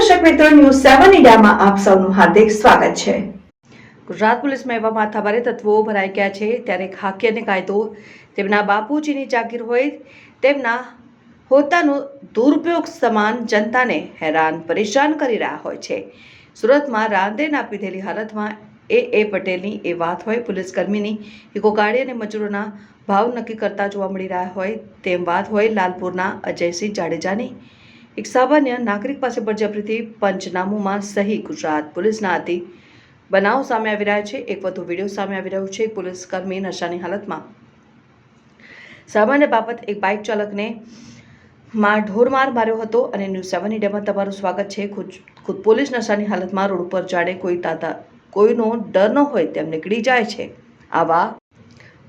મિત્રો ન્યૂઝ સેવન ઇન્ડિયામાં આપ સૌનું હાર્દિક સ્વાગત છે. ગુજરાત પોલીસમાં એવા માથાભારે તત્વો ભરાઈ ગયા છે. ત્યારે ખાકી અને કાયદો તેમના બાપુજીની જાગીર હોય તેમના હોદ્દાનો દુરુપયોગ સમાન જનતાને હેરાન, પરેશાન કરી રહ્યા હોય છે. સુરતમાં રાંદેન આપી દેલી હાલતમાં એ. એ. પટેલની એ વાત હોય પોલીસ કર્મીની ઇકો ગાડી અને મજૂરોના ભાવ નક્કી કરતા જોવા મળી રહ્યા હોય તેમ વાત હોય લાલપુરના અજયસિંહ જાડેજાની. એક સામાન્ય નાગરિક પાસે બળજબરીથી પંચનામુમાં સહી ગુજરાત પોલીસના હાથી બનાવ સામે આવી રહ્યા છે. એક વધુ વીડિયો સામે આવી રહ્યો છે. પોલીસ કર્મી નશાની હાલતમાં સામાન્ય બાબત, એક બાઇક ચાલકને માં ઢોરમાર માર્યો હતો અને ન્યૂઝ સેવન ઇન્ડિયામાં તમારું સ્વાગત છે. ખુદ ખુદ પોલીસ નશાની હાલતમાં રોડ ઉપર જાડે કોઈ તાતા, કોઈનો ડર ન હોય તેમ નીકળી જાય છે. આવા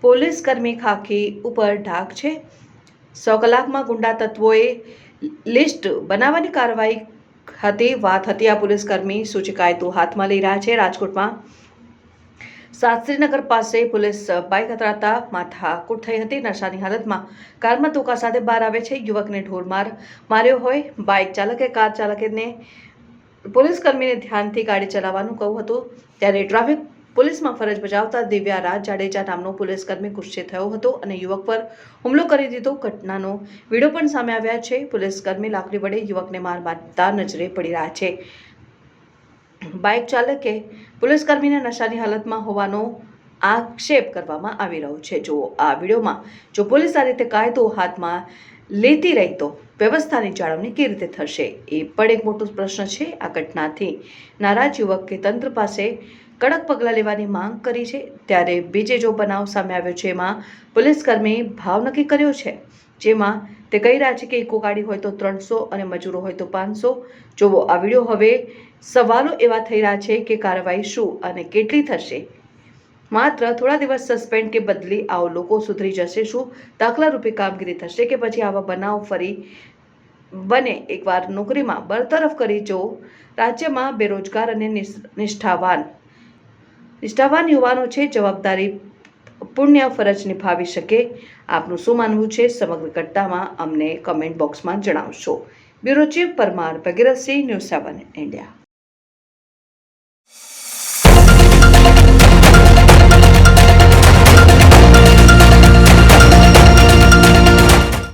પોલીસ કર્મી ખાખી ઉપર ઢાક છે. સો કલાકમાં ગુંડા તત્વોએ લિસ્ટ બનાવવાની કાર્યવાહી હતી વાત હતી. આ પોલીસ કર્મી સૂચિકાયતો હાથમાં લઈ રહ્યા છે. રાજકોટમાં શાસ્ત્રીનગર પાસે પોલીસ બાઇક અથડાતા માથાકૂટ થઈ હતી. નશાની હાલતમાં કારમાં તોકા સાથે બહાર આવે છે. યુવકને ઢોરમાર માર્યો હોય. બાઇક ચાલકે, કાર ચાલકને પોલીસકર્મીને ધ્યાનથી ગાડી ચલાવવાનું કહ્યું હતું. ત્યારે ટ્રાફિક પોલીસમાં ફરજ બજાવતા દિવ્યા રાજ જાડેજા નામનો પોલીસ કર્મી ગુસ્સે થયો હતો અને યુવક પર હુમલો કરી દીધો. ઘટનાનો વીડિયો પણ સામે આવ્યા છે. પોલીસ કર્મી લાકડી વડે યુવકને માર મારતા નજરે પડી રહ્યા છે. બાઇક ચાલકે પોલીસકર્મીને નશાની હાલતમાં હોવાનો આક્ષેપ કરવામાં આવી રહ્યો છે. જો આ વિડીયોમાં જો પોલીસ આ રીતે કાયદો હાથમાં લેતી રહી તો વ્યવસ્થાની જાળવણી કેવી રીતે થશે? એ પણ એક મોટો પ્રશ્ન છે. આ ઘટનાથી નારાજ યુવકે તંત્ર પાસે કડક પગલાં લેવાની માંગ કરી છે, ત્યારે બીજે જો બનાવ સામે આવ્યો છે, એમાં પોલીસકર્મીએ ભાવ નક્કી કર્યો છે, જેમાં તે કહી રહ્યા છે કે ઇકો ગાડી હોય તો ત્રણસો અને મજૂરો હોય તો પાંચસો. જોવો આ વીડિયો હવે સવાલો એવા થઈ રહ્યા છે કે કાર્યવાહી શું અને કેટલી થશે? માત્ર થોડા દિવસ સસ્પેન્ડ કે બદલી આવો લોકો સુધરી જશે શું? દાખલા રૂપે કામગીરી થશે કે પછી આવા બનાવ ફરી બને? એકવાર નોકરીમાં બરતરફ કરી જો રાજ્યમાં બેરોજગાર અને નિષ- નિષ્ઠાવાન નિષ્ઠાવાન યુવાનો છે, જવાબદારી પુણ્ય ફરજ નિભાવી શકે. આપનું શું માનવું છે, સમગ્ર ઘટનામાં અમને કમેન્ટ બોક્સમાં જણાવશો. Bureau chief Parmar Bhagirathsinh, news seven, India.